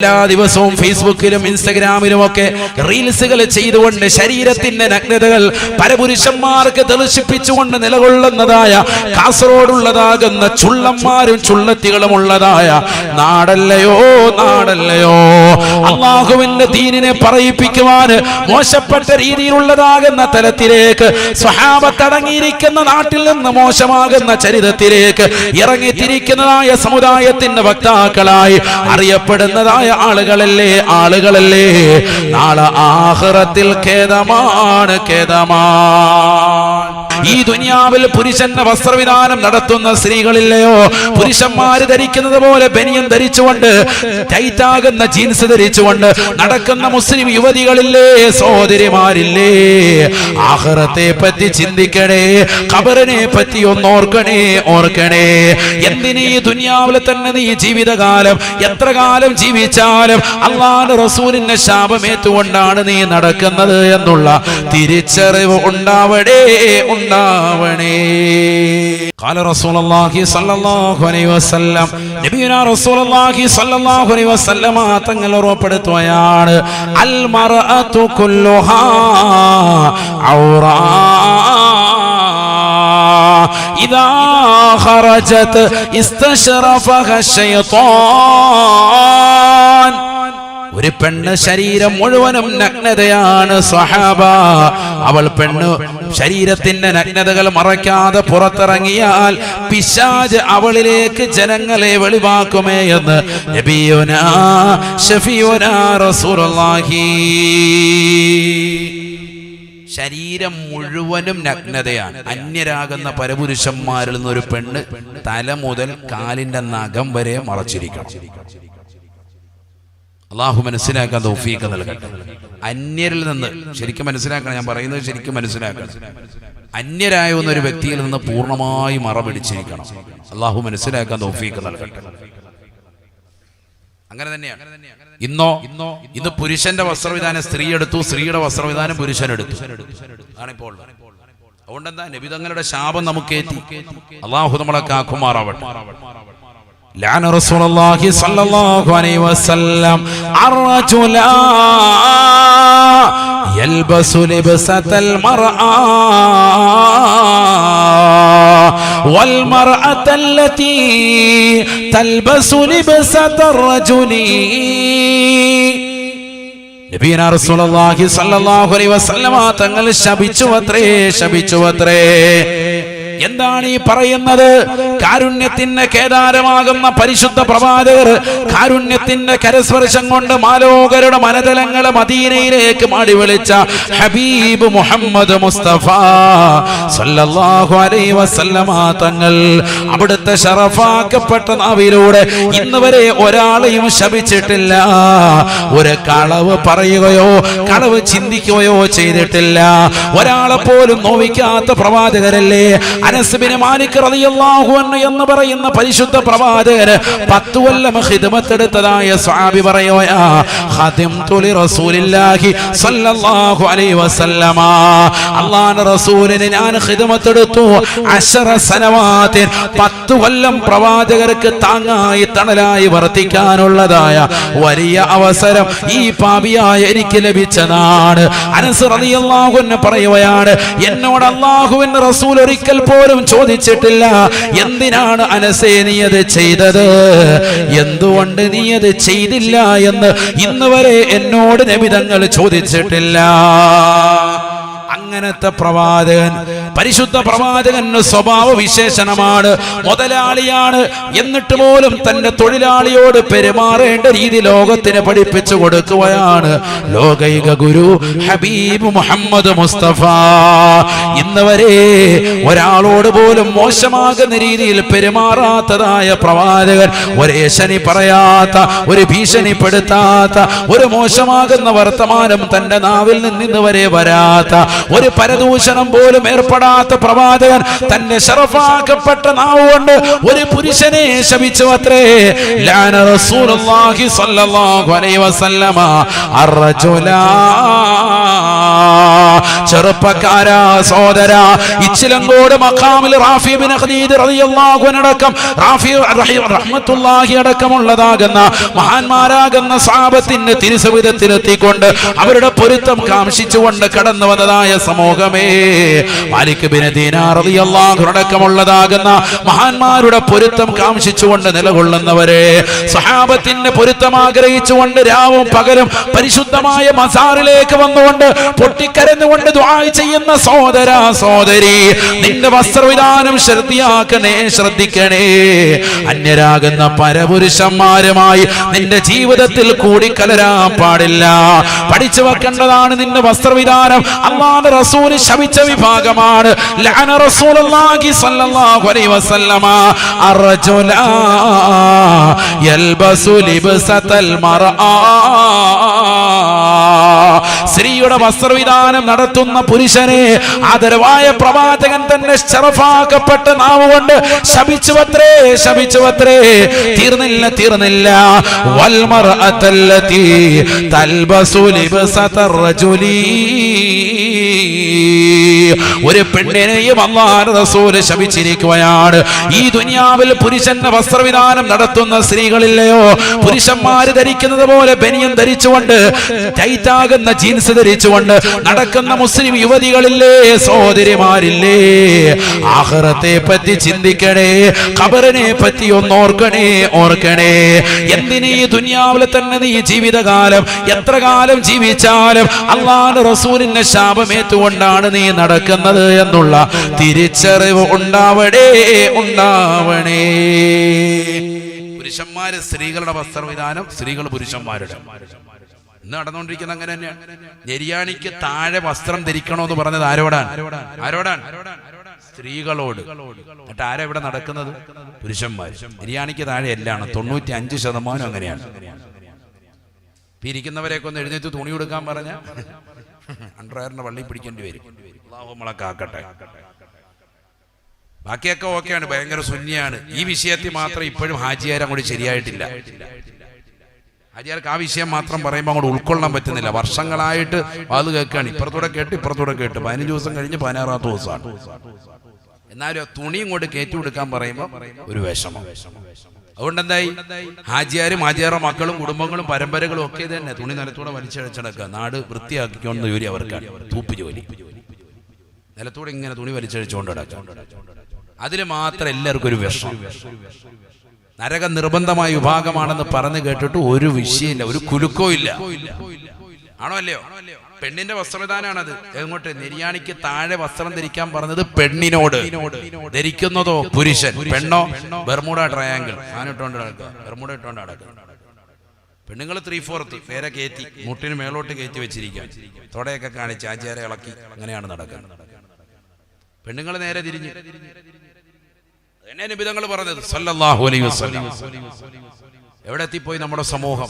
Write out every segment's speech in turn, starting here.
എല്ലാ ദിവസവും ഫേസ്ബുക്കിലും ഇൻസ്റ്റഗ്രാമിലും ഒക്കെ റീൽസുകൾ ചെയ്തുകൊണ്ട് ശരീരത്തിന്റെ നഗ്നതകൾ പരപുരുഷന്മാർക്ക് തെളിച്ചിപ്പിച്ചുകൊണ്ട് നിലകൊള്ളുന്നതായ കാസർഗോഡുള്ളതാകുന്ന ചുള്ളന്മാരും ചുള്ളത്തികളും ഉള്ളതായ നാടല്ലയോ നാടല്ലയോ. അള്ളാഹുവിന്റെ ദീനിനെ പറയിപ്പിക്കുവാൻ മോശപ്പെട്ട രീതിയിലുള്ളതാകുന്ന തലത്തിലേക്ക് സ്വഹാപത്തടങ്ങിയിരിക്കുന്ന നാട്ടിൽ നിന്ന് മോശമാകുന്ന ചരിതത്തിലേക്ക് ഇറങ്ങിത്തിരിക്കുന്നതായ സമുദായത്തിന്റെ വക്താക്കളായി അറിയപ്പെടുന്നതായ ആളുകളല്ലേ ആളുകളല്ലേ? നാളെ ആഹ്റത്തിൽ ഖേദമാണ് ഖേദമാണ്. ഈ ദുനിയാവിൽ പുരുഷന്റെ വസ്ത്രവിധാനം നടത്തുന്ന സ്ത്രീകളില്ലയോ? പുരുഷന്മാര് ധരിക്കുന്നത് പോലെ ബനിയൻ ധരിച്ചുകൊണ്ട് ടൈറ്റാകുന്ന ജീൻസ് ധരിച്ചുകൊണ്ട് നടക്കുന്ന മുസ്ലിം യുവതികളില്ലേ സഹോദരിമാരില്ലേ? ആഹ്റത്തെ പറ്റി ചിന്തിക്കണേ ഖബറിനെ പറ്റി ഒന്ന് ഓർക്കണേ എന്തിനീ ദുനിയാവിൽ തന്നെ നീ ജീവിതകാലം? എത്ര കാലം ജീവിച്ചാലും അള്ളാഹ് റസൂലിന്റെ ശാപമേറ്റുകൊണ്ടാണ് നീ നടക്കുന്നത് എന്നുള്ള തിരിച്ചറിവ് ഉണ്ടാവണേ ഉണ്ടാവണേ قال رسول الله صلى الله عليه وسلم നബിയുനാ റസൂലുള്ളാഹി സ്വല്ലല്ലാഹു അലൈഹി വസല്ലമ തങ്ങൾ ഉറപ്പെടുത്തുകയാണ് അൽ മർഅതു കുല്ലുഹാ ഔറാ ഇദാ ഖറജത് ഇസ്തശറഫഹ الشيطان. ഒരു പെണ്ണ് ശരീരം മുഴുവനും നഗ്നതയാണ് സഹാബ. അവൾ പെണ്ണ് ശരീരത്തിന്റെ നഗ്നതകൾ മറയ്ക്കാതെ പുറത്തിറങ്ങിയാൽ പിശാജ് അവളിലേക്ക് ജനങ്ങളെ വെളിവാക്കുമേ എന്ന് നബിയുനാ റസൂലുള്ളാഹി. ശരീരം മുഴുവനും നഗ്നതയാണ്. അന്യരാകുന്ന പരപുരുഷന്മാരിൽ നിന്നൊരു പെണ്ണ് തല മുതൽ കാലിന്റെ നഖം വരെ മറച്ചിരിക്കണം. അള്ളാഹു മനസ്സിലാക്കാൻ തൗഫീഖ് നൽകട്ടെ. അന്യരിൽ നിന്ന് ശരിക്കും മനസ്സിലാക്കണം ഞാൻ പറയുന്നത് ശരിക്കും മനസ്സിലാക്കണം. അന്യരായ ഒരു വ്യക്തിയിൽ നിന്ന് പൂർണമായി മറപിടിച്ചിരിക്കണം. അള്ളാഹു മനസ്സിലാക്കാൻ തൗഫീഖ് നൽകട്ടെ. അങ്ങനെ തന്നെയാണ് ഇന്നോ ഇന്നോ ഇന്ന് പുരുഷന്റെ വസ്ത്രവിധാനം സ്ത്രീ എടുത്തു സ്ത്രീയുടെ വസ്ത്രവിധാനം പുരുഷൻ എടുത്തു ആണിപ്പോൾ അതുകൊണ്ട് എന്താ നബിതങ്ങളുടെ ശാപം നമുക്ക് ഏറ്റി അള്ളാഹു നമ്മളെ കാക്കുമാറാവട്ടെ لعن رسول الله صلى الله عليه وسلم الرجل يلبس لبسة المرأة والمرأة التي تلبس لبسة الرجل നബീന റസൂലുള്ളാഹി സ്വല്ലല്ലാഹു അലൈഹി വസല്ലമ തങ്ങൾ ശപിച്ചു അത്രേ ശപിച്ചു അത്രേ എന്താണ് ഈ പറയുന്നത്? കാരുണ്യത്തിന്റെ കേദാരമാകുന്ന പരിശുദ്ധ പ്രവാചകർ കാരുണ്യത്തിന്റെ കരസ്പർശം കൊണ്ട് മാലോകരുടെ മനതലങ്ങളെ മദീനയിലേക്ക് മാടി വിളിച്ച ഹബീബ് മുഹമ്മദ് മുസ്തഫ സല്ലല്ലാഹു അലൈഹി വസല്ലമ തങ്ങൾ അവിടുത്തെ ഷറഫാക്കപ്പെട്ട നാവിലൂടെ ഇന്ന് വരെ ഒരാളെയും ശപിച്ചിട്ടില്ല. ഒരു കളവ് പറയുകയോ കളവ് ചിന്തിക്കുകയോ ചെയ്തിട്ടില്ല. ഒരാളെ പോലും നോവിക്കാത്ത പ്രവാചകരല്ലേ? അനസ്ബിന് മാലിക് റളിയല്ലാഹു അൻഹു എന്ന് പറയുന്ന പരിശുദ്ധ പ്രവാചകന് പത്ത് കൊല്ലം ഖിദ്മത്തെടുത്തതായ സ്വഹാബി പറയുകയാ അലൈഹി വസല്ലമ. ഞാൻ അശറ സനവാതിൻ പത്ത് കൊല്ലം പ്രവാചകർക്ക് താങ്ങായി തണലായി വർത്തിക്കാനുള്ളതായ വലിയ അവസരം ഈ പാപിയായ എനിക്ക് ലഭിച്ചതാണ്. അനസ് റളിയല്ലാഹു അൻഹു പറയുകയാണ് എന്നോട് അല്ലാഹുവിന്റെ റസൂൽ ഒരിക്കൽ പോലും ചോദിച്ചിട്ടില്ല. എന്തിനാണ് അനസേ നീ അത് ചെയ്തത്? എന്തുകൊണ്ട് നീ അത് ചെയ്തില്ല എന്ന് ഇന്നുവരെ എന്നോട് നബിതങ്ങൾ ചോദിച്ചിട്ടില്ല. അങ്ങനത്തെ പ്രവാചകൻ. പരിശുദ്ധ പ്രവാചകന് സ്വഭാവ വിശേഷണമാണ്. മുതലാളിയാണ്. എന്നിട്ട് പോലും തന്റെ തൊഴിലാളിയോട് പെരുമാറേണ്ട രീതി ലോകത്തിന് പഠിപ്പിച്ചു കൊടുക്കുകയാണ്. ലോകൈക ഗുരു ഹബീബ് മുഹമ്മദ് മുസ്തഫ. ഇന്ന് വരെ ഒരാളോട് പോലും മോശമാകുന്ന രീതിയിൽ പെരുമാറാത്തതായ പ്രവാചകൻ ഒരേ ശനി പറയാത്ത ഒരു ഭീഷണിപ്പെടുത്താത്ത ഒരു മോശമാകുന്ന വർത്തമാനം തന്റെ നാവിൽ നിന്ന് ഇന്ന് വരെ വരാത്ത ഒരു പരദൂഷണം പോലും ഏർപ്പെടാത്ത പ്രവാചകൻ തന്റെ ഷറഫാക്കപ്പെട്ട നാവുകൊണ്ട് ഒരു പുരുഷനെ ശപിച്ചു അത്രേ. ചെറുപ്പക്കാരാ സോദര ഇച്ചിലങ്കോട് മഖാമിൽ റാഫി ബിൻ ഖദീദ് റളിയല്ലാഹു അൻഹടക്കം റാഫി റഹി- റഹ്മത്തുള്ളാഹി അടക്കമുള്ളതാകുന്ന മഹാന്മാരാകുന്ന സാപത്തിന് തിരുസവിധത്തിലെത്തിക്കൊണ്ട് അവരുടെ പൊരുത്തം കാംക്ഷിച്ചുകൊണ്ട് കടന്നു വന്നതായ സമൂഹമേ. മാലിക് അടക്കമുള്ളതാകുന്ന മഹാന്മാരുടെ പൊരുത്തം കാംക്ഷിച്ചുകൊണ്ട് നിലകൊള്ളുന്നവരെ സഹാബത്തിന്റെ പൊരുത്തം ആഗ്രഹിച്ചുകൊണ്ട് രാവും പകലും പരിശുദ്ധമായ മസാറിലേക്ക് വന്നുകൊണ്ട് പൊട്ടിക്കരഞ്ഞുകൊണ്ട് ദുആ ചെയ്യുന്ന സഹോദര സഹോദരി നിന്റെ വസ്ത്രവിധാനം ശ്രദ്ധയാക്കണേ ശ്രദ്ധിക്കണേ. അന്യരാകുന്ന പരപുരുഷന്മാരുമായി നിന്റെ ജീവിതത്തിൽ കൂടിക്കലരാൻ പാടില്ല. പഠിച്ചു വെക്കേണ്ടതാണ് നിന്റെ വസ്ത്രവിധാനം. അള്ളാഹുവിന്റെ റസൂൽ ശപിച്ച വിഭാഗമാണ്. ലഅന റസൂലുള്ളാഹി സ്വല്ലല്ലാഹു അലൈഹി വസല്ലമ. അർജുല യൽബസു ലിബ്സതൽ മർആ സ്ത്രീയുടെ വസ്ത്രവിധാനം നടത്തുന്ന പുരുഷനെ ആദരവായ പ്രവാചകൻ തന്നെ ശറഫാക്കപ്പെട്ട നാവുകൊണ്ട് ശപിച്ചുവത്രേ ശപിച്ചുവത്രേ. തീർന്നില്ല തീർന്നില്ല. വൽമർഅത്തല്ലതി തൽബസു ഒരു പെണ്ണിനെയും അള്ളാഹു റസൂൽ ശപിച്ചിരിക്കുകയാണ്. ഈ ദുനിയാവിൽ പുരുഷന്റെ വസ്ത്രവിധാനം നടത്തുന്ന സ്ത്രീകളില്ലയോ? പുരുഷന്മാര് ധരിക്കുന്നത് പോലെ ബനിയൻ ധരിച്ചുകൊണ്ട് ടൈറ്റാകുന്ന ജീൻസ് ധരിച്ചുകൊണ്ട് നടക്കുന്ന മുസ്ലിം യുവതികളില്ലേ സഹോദരിമാരില്ലേ? ആഹ്റത്തെ പറ്റി ചിന്തിക്കണേ ഖബറിനെ പറ്റി ഒന്ന് ഓർക്കണേ ഓർക്കണേ. എന്തിനീ ദുനിയാവിൽ തന്നെ നീ ജീവിതകാലം എത്ര കാലം ജീവിച്ചാലും അള്ളാഹ് റസൂലിന്റെ ശാപമേറ്റുകൊണ്ടാണ് നീ നടക്കുന്നത് എന്നുള്ള തിരിച്ചറിവ് ഉണ്ടാവണേ ഉണ്ടാവണേ. പുരുഷന്മാര് സ്ത്രീകളുടെ വസ്ത്രവിധാനം സ്ത്രീകൾ പുരുഷന്മാരുടെ. ഇന്ന് നടന്നുകൊണ്ടിരിക്കുന്ന അങ്ങനെ തന്നെയാണ് നെരിയാണിക്ക് താഴെ വസ്ത്രം ധരിക്കണമെന്ന് പറഞ്ഞത് ആരോടാണ്? ആരോടാണ്? സ്ത്രീകളോട്. എന്നിട്ട് ആരാ ഇവിടെ നടക്കുന്നത്? പുരുഷന്മാർ നെരിയാണിക്ക് താഴെ എല്ലാണ്. തൊണ്ണൂറ്റി അഞ്ച് ശതമാനം അങ്ങനെയാണ്. ഇരിക്കുന്നവരെയൊക്കെ ഒന്ന് എഴുന്നേറ്റ് തുണി കൊടുക്കാൻ പറഞ്ഞ അണ്ടർവയറിന്റെ വള്ളി പിടിക്കേണ്ടി വരും. നമ്മളെ കാക്കട്ടെ. ബാക്കിയൊക്കെ ഓക്കെയാണ്. ഭയങ്കര ശൂന്യാണ് ഈ വിഷയത്തിൽ മാത്രം ഇപ്പോഴും ഹാജിയാരം കൂടി ശരിയായിട്ടില്ല. ഹാജിയാർക്ക് ആ വിഷയം മാത്രം പറയുമ്പോൾ അങ്ങോട്ട് ഉൾക്കൊള്ളാൻ പറ്റുന്നില്ല. വർഷങ്ങളായിട്ട് അത് കേൾക്കുകയാണ്. ഇപ്പുറത്തൂടെ കേട്ട് ഇപ്പുറത്തൂടെ കേട്ട്. പതിനഞ്ച് ദിവസം കഴിഞ്ഞ് പതിനാറാമത്തെ ദിവസമാണ്. എന്നാലും തുണി ഇങ്ങോട്ട് കയറ്റി കൊടുക്കാൻ പറയുമ്പോൾ ഒരു വിഷമം. അതുകൊണ്ട് എന്തായി ഹാജിയാരും ഹാജിയാറോ മക്കളും കുടുംബങ്ങളും പരമ്പരകളും ഒക്കെ തന്നെ. തുണി നിലത്തൂടെ വലിച്ചഴച്ചടക്കുക. നാട് വൃത്തിയാക്കിക്കൊണ്ട് ജോലി അവർക്കാണ്. തൂപ്പ് ജോലി. നിലത്തൂടെ ഇങ്ങനെ തുണി വലിച്ചഴിച്ചുകൊണ്ട് അതിൽ മാത്രം എല്ലാവർക്കും ഒരു വിഷം നരക നിർബന്ധമായ വിഭാഗമാണെന്ന് പറഞ്ഞു കേട്ടിട്ട് ഒരു വിഷയമില്ല ഒരു കുലുക്കോ ഇല്ല. ആണോ അല്ലയോ? പെണ്ണിന്റെ വസ്ത്രവിധാനാണത് എങ്ങോട്ട്? നിര്യാണിക്ക് താഴെ വസ്ത്രം ധരിക്കാൻ പറഞ്ഞത് പെണ്ണിനോട്. ധരിക്കുന്നതോ പുരുഷൻ? പെണ്ണോ? Bermuda triangle. ഞാനിട്ടോണ്ട് നടക്കുക. ബെർമൂഡ ഇട്ടോണ്ട് നടക്കുക. പെണ്ണുങ്ങൾ ത്രീ ഫോർത്ത് പേരെ കയറ്റി മുട്ടിന് മേലോട്ട് കയറ്റി വെച്ചിരിക്കാം തൊടയൊക്കെ കാണിച്ച് ആചാരെ ഇളക്കി അങ്ങനെയാണ് നടക്കുക. പെണ്ണുങ്ങൾ നേരെ തിരിഞ്ഞ്. എന്നെ പറഞ്ഞത് സല്ലല്ലാഹു അലൈഹി വസല്ലം. എവിടെ എത്തിപ്പോയി നമ്മുടെ സമൂഹം?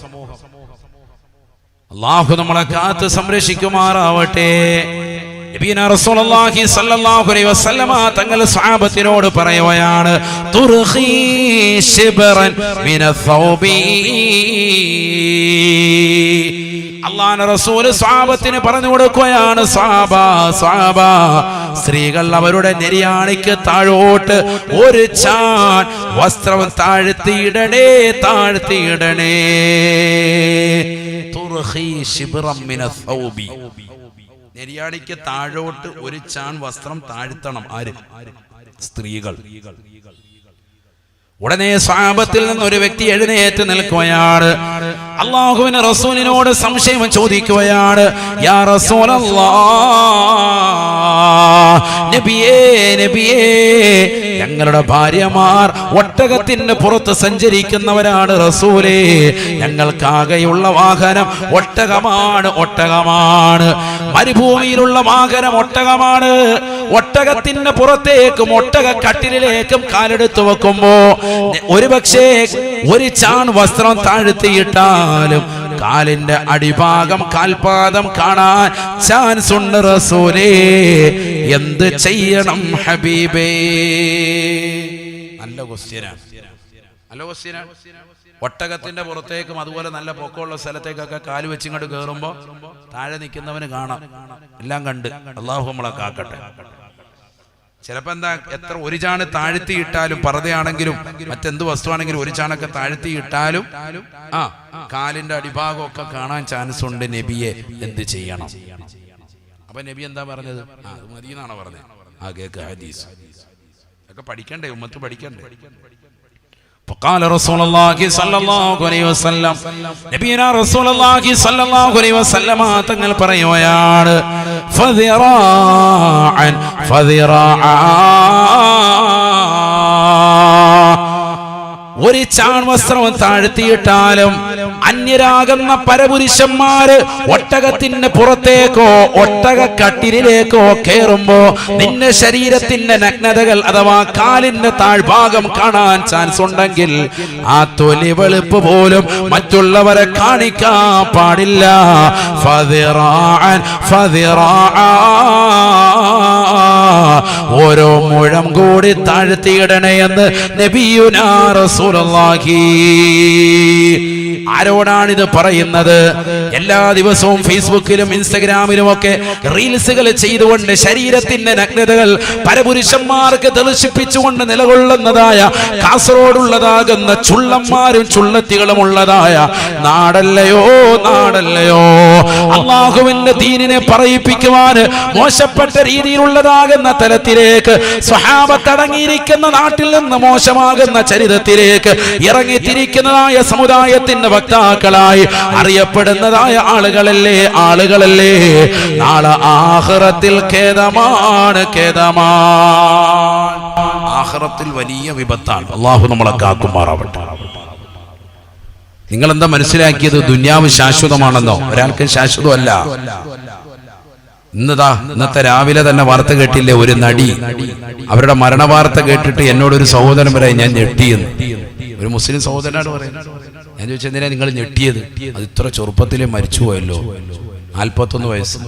അള്ളാഹു നമ്മളെ കാത്ത് സംരക്ഷിക്കുമാറാവട്ടെ. തങ്ങൾ പറയുകയാണ് അള്ളാഹ് റസൂൽ സ്വാപത്തിന് പറഞ്ഞു കൊടുക്കുകയാണ് സാബ സ്വാബ സ്ത്രീകൾ അവരുടെ നെരിയാണിക്ക് താഴോട്ട് ഒരു ചാൻ വസ്ത്രം താഴ്ത്തിയിടണേ താഴ്ത്തിയിടണേ. നെരിയാണിക്ക് താഴോട്ട് ഒരു ചാൻ വസ്ത്രം താഴ്ത്തണം. ആര്? സ്ത്രീകൾ. ഉടനെ സ്വാപത്തിൽ നിന്ന് ഒരു വ്യക്തി എഴുന്നേറ്റ് നിൽക്കുകയാണ്. അള്ളാഹുവിന് റസൂലിനോട് സംശയം ചോദിക്കുകയാണ്. യാ നബിയേ നബിയേ ഞങ്ങളുടെ ഭാര്യമാർ ഒട്ടകത്തിന് പുറത്ത് സഞ്ചരിക്കുന്നവരാണ് റസൂലേ. ഞങ്ങൾക്കാകെയുള്ള വാഹനം ഒട്ടകമാണ് ഒട്ടകമാണ്. മരുഭൂമിയിലുള്ള വാഹനം ഒട്ടകമാണ്. ഒട്ടകത്തിന്റെ പുറത്തേക്കും ഒട്ടക കട്ടിലേക്കും കാലെടുത്ത് വെക്കുമ്പോ ഒരുപക്ഷേ ഒരു ചാൺ വസ്ത്രം താഴ്ത്തിയിട്ടാലും കാലിന്റെ അടിഭാഗം കാൽപാദം കാണാൻ ചാൻസ് ഉണ്ട് റസൂലേ. എന്ത് ചെയ്യണം ഹബീബേ? നല്ല ക്വസ്റ്റ്യനാണ്. നല്ല ക്വസ്റ്റ്യനാണ്. ഒട്ടകത്തിന്റെ പുറത്തേക്കും അതുപോലെ നല്ല പൊക്കമുള്ള സ്ഥലത്തേക്കൊക്കെ കാൽ വെച്ചിങ്ങോട്ട് കയറുമ്പോ താഴെ നിൽക്കുന്നവന് കാണാം. എല്ലാം കണ്ട്. അള്ളാഹു നമ്മളെ കാക്കട്ടെ. ചിലപ്പോ എന്താ എത്ര ഒരു ചാണ് താഴ്ത്തി ഇട്ടാലും പറതയാണെങ്കിലും മറ്റെന്ത് വസ്തുവാണെങ്കിലും ഒരു ചാണൊക്കെ താഴ്ത്തി ഇട്ടാലും ആ കാലിന്റെ അടിഭാഗം ഒക്കെ കാണാൻ ചാൻസ് ഉണ്ട് നബിയെ. എന്ത് ചെയ്യണം? അപ്പൊ നബി എന്താ പറഞ്ഞത്? ആ മതി എന്നാണോ പറഞ്ഞത്? ആ കേക്ക് ഹദീസ്. ഒക്കെ പഠിക്കണ്ടേ? ഉമ്മത്ത് പഠിക്കണ്ടേ? فقال رسول الله صلى الله عليه وسلم നബിയന റസൂൽ അല്ലാഹി സ്വല്ലല്ലാഹു അലൈഹി വസല്ലമ തങ്ങൾ പറയുകയാണ് ഫദിറാഅൻ ഫദിറാഅ ഒരു ചാൺ വസ്ത്രം താഴ്ത്തിയിട്ടാലും അന്യരാകുന്ന പരപുരുഷന്മാര് ഒട്ടകത്തിന്റെ പുറത്തേക്കോ ഒട്ടക കട്ടിലേക്കോ കയറുമ്പോ നിന്റെ ശരീരത്തിന്റെ നഗ്നതകൾ അഥവാ കാലിന്റെ താഴ്ഭാഗം കാണാൻ ചാൻസ് ഉണ്ടെങ്കിൽ ആ തൊലി വെളുപ്പ് പോലും മറ്റുള്ളവരെ കാണിക്കാൻ പാടില്ല. ഓരോ മുഴം കൂടി താഴ്ത്തിയിടണേ എന്ന് നബിയുനാ റസൂലുള്ളാഹി ആരോടാണിത് പറയുന്നത്? എല്ലാ ദിവസവും ഫേസ്ബുക്കിലും ഇൻസ്റ്റഗ്രാമിലും ഒക്കെ റീൽസുകൾ ചെയ്തുകൊണ്ട് ശരീരത്തിന്റെ നഗ്നതകൾ പരപുരുഷന്മാർക്ക് തെളിച്ചിപ്പിച്ചുകൊണ്ട് നിലകൊള്ളുന്നതായ കാസർഗോഡുള്ളതാകുന്ന ചുള്ളന്മാരും ചുള്ളത്തികളും ഉള്ളതായ നാടല്ലയോ നാടല്ലയോ? അള്ളാഹുവിന്റെ ദീനിനെ പറയിപ്പിക്കുവാൻ മോശപ്പെട്ട രീതിയിലുള്ളതാകുന്ന തലത്തിലേക്ക് സ്വഹാബത്തടങ്ങിയിരിക്കുന്ന നാട്ടിൽ നിന്ന് മോശമാകുന്ന ചരിതത്തിലേക്ക് ഇറങ്ങിത്തിരിക്കുന്നതായ സമുദായത്തിന്റെ വക്താക്കളായി അറിയപ്പെടുന്നതായ ആളുകളല്ലേ ആളുകളല്ലേ? നാളെ ആഹ്റത്തിൽ ഖേദമാണ് ഖേദമാണ്. ആഹ്റത്തിൽ വലിയ വിപത്താണ്. അള്ളാഹു നമ്മളെ കാക്കുമാറാവട്ടെ. നിങ്ങൾ എന്താ മനസ്സിലാക്കിയത്? ദുന്യാവ് ശാശ്വതമാണെന്നോ? ഒരാൾക്ക് ശാശ്വതമല്ല. ഇന്നതാ ഇന്നത്തെ രാവിലെ തന്നെ വാർത്ത കേട്ടില്ലേ ഒരു നടി? അവരുടെ മരണ വാർത്ത കേട്ടിട്ട് എന്നോട് ഒരു സഹോദരൻ വരെ ഞാൻ ഞെട്ടിയെന്ന്. ഒരു മുസ്ലിം സഹോദരനാണ് പറയുന്നത്. ഞാൻ ചോദിച്ചെന്തിനാ നിങ്ങൾ ഞെട്ടിയത്? അത് ഇത്ര ചെറുപ്പത്തിലേ മരിച്ചുപോയല്ലോ നാൽപ്പത്തൊന്ന് വയസ്സ്.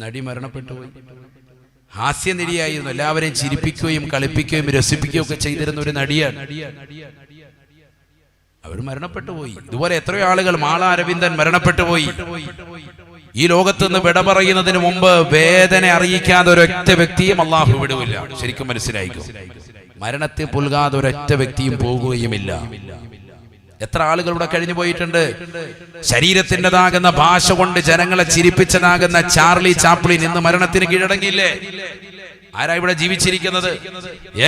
നടി മരണപ്പെട്ടു പോയി. ഹാസ്യനിടിയായിരുന്നു എല്ലാവരെയും ചിരിപ്പിക്കുകയും കളിപ്പിക്കുകയും രസിപ്പിക്കുകയും ഒക്കെ ചെയ്തിരുന്ന ഒരു നടിയാണ്. അവർ മരണപ്പെട്ടു പോയി. ഇതുപോലെ എത്രയോ ആളുകൾ മാള അരവിന്ദൻ മരണപ്പെട്ടു പോയി. ഈ ലോകത്ത് നിന്ന് വിട പറയുന്നതിന് മുമ്പ് വേദന അറിയിക്കാതെ ഒരൊറ്റ വ്യക്തിയും അള്ളാഹു വിടുവില്ല. ശരിക്കും മനസ്സിലായിക്കും? മരണത്തെ പുൽകാതെ ഒരൊറ്റ വ്യക്തിയും പോകുകയുമില്ല. എത്ര ആളുകൾ ഇവിടെ കഴിഞ്ഞു പോയിട്ടുണ്ട്? ശരീരത്തിന്റെതാകുന്ന ഭാഷ കൊണ്ട് ജനങ്ങളെ ചിരിപ്പിച്ചതാകുന്ന ചാർലി ചാപ്ലിൻ ഇന്ന് മരണത്തിന് കീഴടങ്ങിയില്ലേ? ആരാ ഇവിടെ ജീവിച്ചിരിക്കുന്നത്?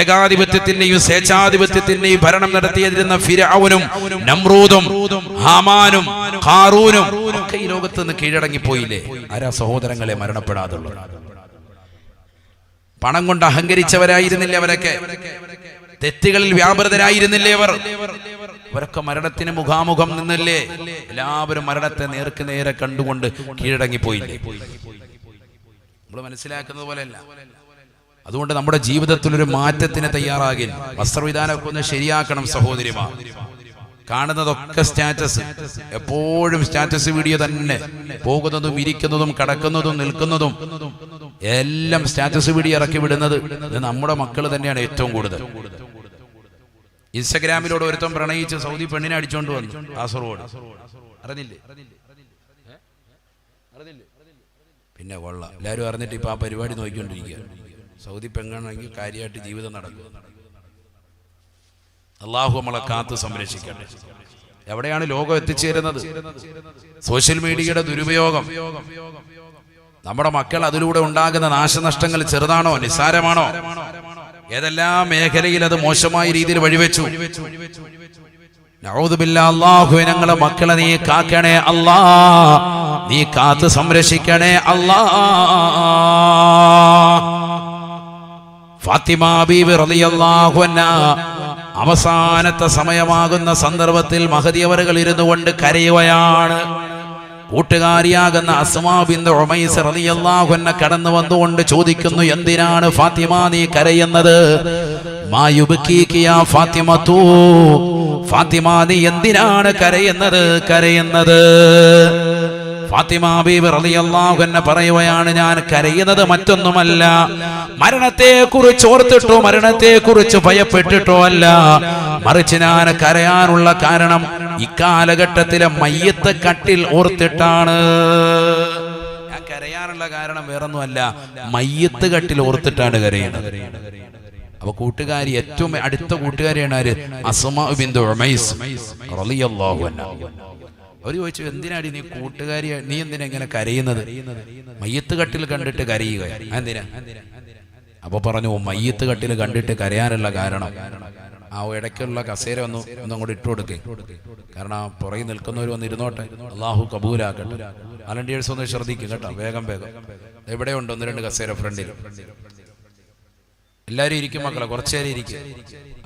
ഏകാധിപത്യത്തിന്റെയും സ്വേച്ഛാധിപത്യത്തിന്റെയും ഭരണം നടത്തിയതിരുന്ന ഫിരാവനും നമ്രൂദും ഹാമാനും ഹാറൂനും ഒക്കെ ഈ ലോകത്ത് നിന്ന് കീഴടങ്ങിപ്പോയില്ലേ? ആരാ സഹോദരങ്ങളെ മരണപ്പെടാതുള്ളത്? പണം കൊണ്ട് അഹങ്കരിച്ചവരായിരുന്നില്ലേ അവരൊക്കെ? തെറ്റുകളിൽ വ്യാപൃതരായിരുന്നില്ലേ അവർ? അവരൊക്കെ മരണത്തിന് മുഖാമുഖം നിന്നല്ലേ? എല്ലാവരും മരണത്തെ നേർക്ക് നേരെ കണ്ടുകൊണ്ട് കീഴടങ്ങി പോയില്ലേ നമ്മൾ മനസ്സിലാക്കുന്നത് പോലെയല്ല. അതുകൊണ്ട് നമ്മുടെ ജീവിതത്തിൽ ഒരു മാറ്റത്തിന് തയ്യാറാകില്ല വസ്ത്രവിധാനമൊക്കെ ഒന്ന് ശരിയാക്കണം സഹോദരിമാർ കാണുന്നതൊക്കെ സ്റ്റാറ്റസ് എപ്പോഴും സ്റ്റാറ്റസ് വീഡിയോ തന്നെ. പോകുന്നതും ഇരിക്കുന്നതും കടക്കുന്നതും നിൽക്കുന്നതും. എല്ലാം സ്റ്റാറ്റസ് വീഡിയോ ഇറക്കി വിടുന്നത് നമ്മുടെ മക്കൾ തന്നെയാണ് ഏറ്റവും കൂടുതൽ. ഇൻസ്റ്റഗ്രാമിലൂടെ ഒരുത്തം പ്രണയിച്ച് സൗദി പെണ്ണിനെ അടിച്ചോണ്ട് വന്നു കാസർഗോഡ്. അറിഞ്ഞില്ലേ? പിന്നെ കൊള്ളാം. എല്ലാവരും അറിഞ്ഞിട്ട് ഇപ്പൊ ആ പരിപാടി നോക്കിക്കൊണ്ടിരിക്കുക സൗദി പെണ്ണാണെങ്കിൽ കാര്യമായിട്ട് ജീവിതം നടക്കും. അള്ളാഹു നമ്മളെ കാത്ത് സംരക്ഷിക്കട്ടെ. എവിടെയാണ് ലോകം എത്തിച്ചേരുന്നത്? സോഷ്യൽ മീഡിയയുടെ ദുരുപയോഗം. നമ്മുടെ മക്കൾ അതിലൂടെ ഉണ്ടാകുന്ന നാശനഷ്ടങ്ങൾ ചെറുതാണോ? നിസ്സാരമാണോ? ഏതെല്ലാം മേഖലയിൽ അത് മോശമായ രീതിയിൽ വഴിവെച്ചു? ഞങ്ങളെ മക്കളെ നീ കാക്കണേ അല്ലാ. നീ കാത്ത് സംരക്ഷിക്കണേ അല്ലാ. ഫാത്തിമ ബീവി റളിയല്ലാഹു അൻഹ അവസാനത്തെ സമയമാകുന്ന സന്ദർഭത്തിൽ മഹദിയവറുകൾ ഇരുന്നു കൊണ്ട് കരയുകയാണ്. കൂട്ടുകാരിയാകുന്ന അസ്മാ ബിന്ദു ഉമൈസ് റളിയല്ലാഹു അൻഹ കടന്നു വന്നുകൊണ്ട് ചോദിക്കുന്നു എന്തിനാണ് ഫാത്തിമ നീ കരയുന്നത്? ഫാത്തിമ നീ എന്തിനാണ് കരയുന്നത്? കരയുന്നത് റളിയല്ലാഹു പറയുകയാണ് ഞാൻ കരയുന്നത് മറ്റൊന്നുമല്ല. മരണത്തെ കുറിച്ച് ഓർത്തിട്ടോ മരണത്തെ കുറിച്ച് ഭയപ്പെട്ടിട്ടോ അല്ല. മറിച്ച് ഞാൻ കരയാനുള്ള കാരണം ഇക്കാലഘട്ടത്തിലെ മയ്യത്ത് കട്ടിൽ ഓർത്തിട്ടാണ്. ഞാൻ കരയാനുള്ള കാരണം വേറൊന്നുമല്ല മയ്യത്ത് കട്ടിൽ ഓർത്തിട്ടാണ് കരയുന്നത്. അപ്പൊ കൂട്ടുകാരി ഏറ്റവും അടുത്ത കൂട്ടുകാരിയാണ് ആര്? അസ്മാ ബിന്ദു റളിയല്ലാഹു അൻഹ. അവർ ചോദിച്ചു എന്തിനാടി നീ കൂട്ടുകാരി നീ എന്തിനാ ഇങ്ങനെ കരയുന്നത്? മയ്യത്ത് കട്ടിൽ കണ്ടിട്ട് കരയുക. എന്തിനാ? അപ്പൊ പറഞ്ഞു മയ്യത്ത് കട്ടിൽ കണ്ടിട്ട് കരയാനുള്ള കാരണം. ആ ഇടയ്ക്കുള്ള കസേര ഒന്ന് ഒന്നും കൂടി ഇട്ടു കൊടുക്കേ. കാരണം ആ പുറകിൽ നിൽക്കുന്നവർ വന്ന് ഇരുന്നോട്ടെ. അള്ളാഹു കബൂലാക്കട്ടെ. അലണ്ടിയേഴ്സ് ഒന്ന് ശ്രദ്ധിക്കും കേട്ടോ വേഗം വേഗം. എവിടെ ഉണ്ട് ഒന്ന് രണ്ട് കസേര ഫ്രണ്ടിൽ? എല്ലാരും ഇരിക്കും മക്കളെ കുറച്ചേരെ ഇരിക്കും.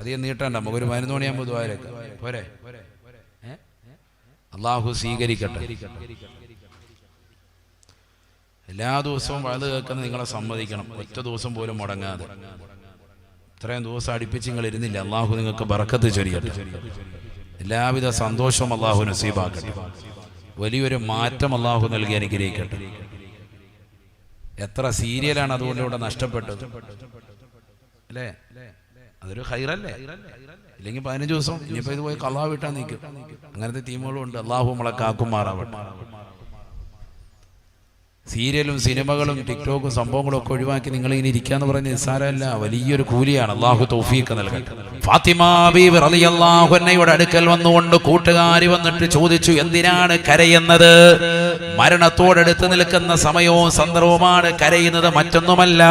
അധികം നീട്ടണ്ട നമുക്ക് ഒരു പതിനൊന്ന് മണിയാകുമ്പോൾ പോരെ? അള്ളാഹു സ്വീകരിക്കട്ടെ. എല്ലാ ദിവസവും വഴുത് കേൾക്കുന്നത് നിങ്ങളെ സമ്മതിക്കണം. ഒറ്റ ദിവസം പോലും മുടങ്ങാതെ. ഇത്രയും ദിവസം അടുപ്പിച്ച് നിങ്ങൾ ഇരുന്നില്ല. അള്ളാഹു നിങ്ങൾക്ക് ബറക്കത്ത് ചൊരിയട്ടെ. എല്ലാവിധ സന്തോഷവും അള്ളാഹു നസീബാക്കട്ടെ. വലിയൊരു മാറ്റം അള്ളാഹു നൽകി അനുഗ്രഹിക്കട്ടെ. എത്ര സീരിയലാണ് അതുകൊണ്ട് ഇവിടെ നഷ്ടപ്പെട്ടത്? അല്ലേ? അതൊരു ഹൈറല്ലേ ഇല്ലെങ്കിൽ പതിനഞ്ച് ദിവസം ഇനിയിപ്പോ ഇത് പോയി കള്ളാ വിട്ടാ നിൽക്കും അങ്ങനത്തെ ടീമുകളും ഉണ്ട്. അള്ളാഹു നമ്മളെ കാക്കുമാറാവട്ടെ. സീരിയലും സിനിമകളും ടിക്ടോക്കും സംഭവങ്ങളും ഒക്കെ ഒഴിവാക്കി നിങ്ങൾ ഇങ്ങനെ ഇരിക്കാന്ന് പറഞ്ഞ നിസ്സാരമല്ല. വലിയൊരു കൂലിയാണ്. അള്ളാഹു തൗഫീഖ് നൽകട്ടെ. ഫാത്തിമ റളിയല്ലാഹു അടുക്കൽ വന്നുകൊണ്ട് കൂട്ടുകാരി വന്നിട്ട് ചോദിച്ചു എന്തിനാണ് കരയുന്നത്? മരണത്തോടടുത്ത് നിൽക്കുന്ന സമയവും സന്ദർഭവുമാണ് കരയുന്നത്. മറ്റൊന്നുമല്ല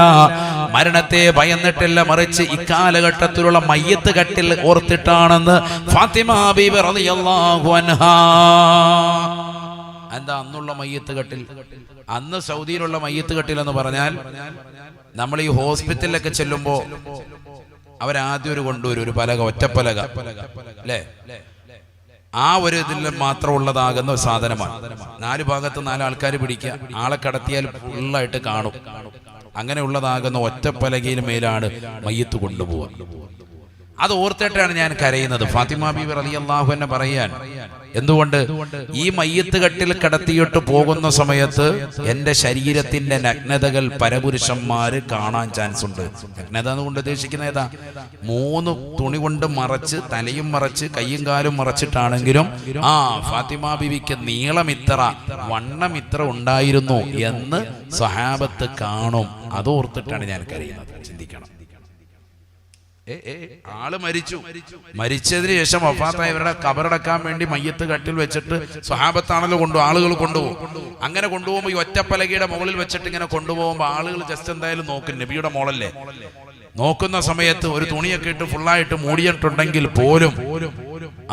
മരണത്തെ ഭയന്നിട്ടില്ല മറിച്ച് ഇക്കാലഘട്ടത്തിലുള്ള മയ്യത്ത് കട്ടിൽ ഓർത്തിട്ടാണെന്ന് ഫാത്തിമ റളിയല്ലാഹു അൻഹ. എന്താ അന്നുള്ള മയ്യത്ത് കട്ടിൽ? അന്ന് സൗദിയിലുള്ള മയ്യത്ത് കെട്ടിലെന്ന് പറഞ്ഞാൽ നമ്മൾ ഈ ഹോസ്പിറ്റലിലൊക്കെ ചെല്ലുമ്പോ അവരാദ്യം ഒരു കൊണ്ടുവരും ഒരു പലക ഒറ്റപ്പലക. അല്ലേ? ആ ഒരു ഇതിൽ മാത്രം ഉള്ളതാകുന്ന ഒരു സാധനമാണ്. നാല് ഭാഗത്ത് നാല് ആൾക്കാർ പിടിക്കുക. ആളെ കടത്തിയാൽ ഫുള്ളായിട്ട് കാണും. അങ്ങനെ ഉള്ളതാകുന്ന ഒറ്റപ്പലകയിൽ മേലാണ് മയ്യത്ത് കൊണ്ടുപോവുക. അത് ഓർത്തിട്ടാണ് ഞാൻ കരയുന്നത്. ഫാത്തിമ ബീബി അലി അള്ളാഹു എന്നെ പറയാൻ എന്തുകൊണ്ട് ഈ മയ്യത്ത് കെട്ടിൽ കടത്തിയിട്ട് പോകുന്ന സമയത്ത് എന്റെ ശരീരത്തിന്റെ നഗ്നതകൾ പരപുരുഷന്മാര് കാണാൻ ചാൻസ് ഉണ്ട്. നഗ്നത എന്നുകൊണ്ട് ഉദ്ദേശിക്കുന്ന ഏതാ? മൂന്ന് തുണി കൊണ്ട് മറച്ച് തലയും മറച്ച് കയ്യും കാലും മറച്ചിട്ടാണെങ്കിലും ആ ഫാത്തിമ ഇത്ര വണ്ണം ഇത്ര ഉണ്ടായിരുന്നു എന്ന് സഹാബത്ത് കാണും. അതോർത്തിട്ടാണ് ഞാൻ കരയുന്നത്. ചിന്തിക്കണം. ആൾ മരിച്ചു. മരിച്ചതിന് ശേഷം വഫാത്തായവരുടെ കബറടക്കാൻ വേണ്ടി മയ്യത്ത് കട്ടിൽ വെച്ചിട്ട് സ്വഹാബത്താണല്ലോ കൊണ്ടു ആളുകൾ കൊണ്ടുപോകും. അങ്ങനെ കൊണ്ടുപോകുമ്പോൾ ഈ ഒറ്റപ്പലകയുടെ മുകളിൽ വെച്ചിട്ട് ഇങ്ങനെ കൊണ്ടുപോകുമ്പോൾ ആളുകൾ ജസ്റ്റ് എന്തായാലും നോക്കും. നബിയുടെ മോളല്ലേ? നോക്കുന്ന സമയത്ത് ഒരു തുണിയൊക്കെ ഇട്ട് ഫുള്ളായിട്ട് മൂടിയിട്ടുണ്ടെങ്കിൽ പോലും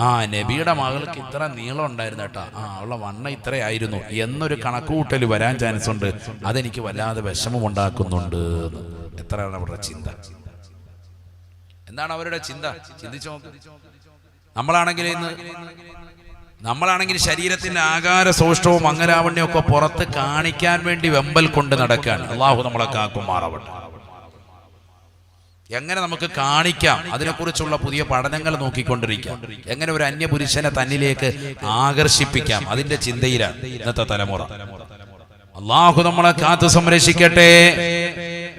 ആ നബിയുടെ മകൾക്ക് ഇത്ര നീളം ഉണ്ടായിരുന്നു കേട്ടോ. ആ ഉള്ള വണ്ണ ഇത്രയായിരുന്നു. എന്നൊരു കണക്കുകൂട്ടൽ വരാൻ ചാൻസ് ഉണ്ട്. അതെനിക്ക് വല്ലാതെ വിഷമം ഉണ്ടാക്കുന്നുണ്ട് എത്രയാണ് അവരുടെ ചിന്ത? എന്താണ് അവരുടെ ചിന്ത? ചിന്തിച്ചു നോക്ക്. നമ്മളാണെങ്കിൽ ഇന്ന് നമ്മളാണെങ്കിൽ ശരീരത്തിന്റെ ആകാര സൗഷ്ടവും മംഗലാവണ്യവും ഒക്കെ പുറത്ത് കാണിക്കാൻ വേണ്ടി വെമ്പൽ കൊണ്ട് നടക്കാൻ അള്ളാഹു നമ്മളെ കാക്കുമാറാവട്ടെ. എങ്ങനെ നമുക്ക് കാണിക്കാം? അതിനെക്കുറിച്ചുള്ള പുതിയ പഠനങ്ങൾ നോക്കിക്കൊണ്ടിരിക്കാം. എങ്ങനെ ഒരു അന്യപുരുഷനെ തന്നിലേക്ക് ആകർഷിപ്പിക്കാം? അതിന്റെ ചിന്തയിലാണ് ഇന്നത്തെ തലമുറ. അള്ളാഹു നമ്മളെ കാത്തു സംരക്ഷിക്കട്ടെ.